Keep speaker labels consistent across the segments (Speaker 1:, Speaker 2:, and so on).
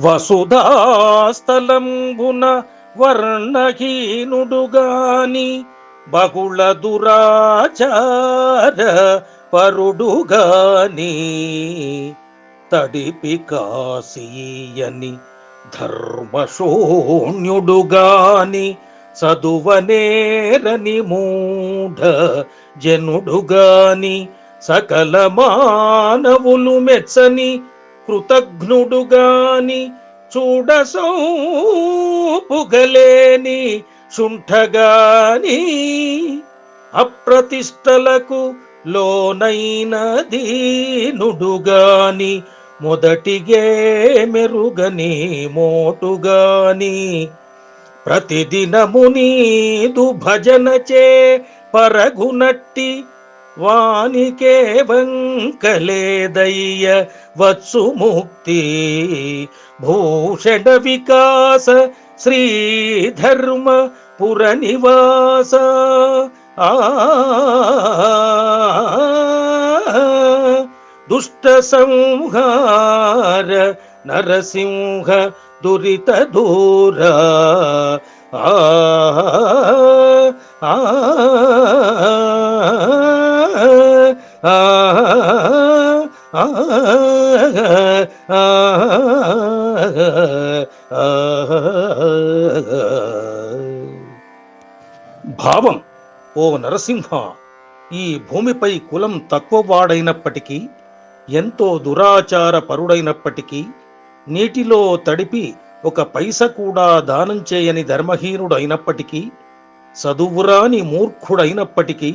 Speaker 1: వసుధాస్థలంబున వర్ణహీనుడుగాని బహుళ దురాచార పరుడుగాని తడిపి కాశీయని ధర్మశూన్యుడుగాని చదువనేరని మూఢ జనుడుగాని సకల మానవులు మెచ్చని కృతఘ్నుడుగాని చూడసోపుగలేని శుంఠగాని అప్రతిష్టలకు లోనైన దీనుడుగాని మొదటిగే మెరుగని మోటుగాని ప్రతిదినము నీదు భజనచే పరగునట్టి వానికే వంకలేదయ్య వత్సు ముక్తి. భూషణ వికాస శ్రీధర్మ పుర నివాస దుష్ట సంహార నరసింహ దురిత దూర. ఆ భావం ఓ నరసింహ ఈ భూమిపై కులం తక్కువ వాడైనప్పటికీ ఎంతో దురాచార పరుడైనప్పటికీ నీటిలో తడిపి ఒక పైస కూడా దానం చేయని ధర్మహీనుడైనప్పటికీ చదువురాని మూర్ఖుడైనప్పటికీ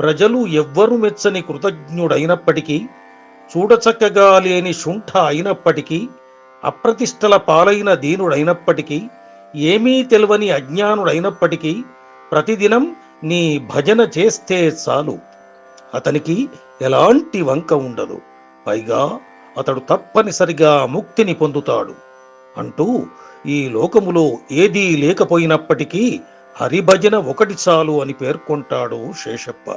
Speaker 1: ప్రజలు ఎవ్వరు మెచ్చని కృతజ్ఞుడైనప్పటికీ చూడచక్కగా లేని శుంఠ అయినప్పటికీ అప్రతిష్టల పాలైన దీనుడైనప్పటికీ ఏమీ తెలివని అజ్ఞానుడైనప్పటికీ ప్రతిదినం నీ భజన చేస్తే చాలు. అతనికి ఎలాంటి వంక ఉండదు. పైగా అతడు తప్పనిసరిగా ముక్తిని పొందుతాడు. అంటూ ఈ లోకములో ఏదీ లేకపోయినప్పటికీ హరిభజన ఒకటి చాలు అని పేర్కొంటాడు శేషప్ప.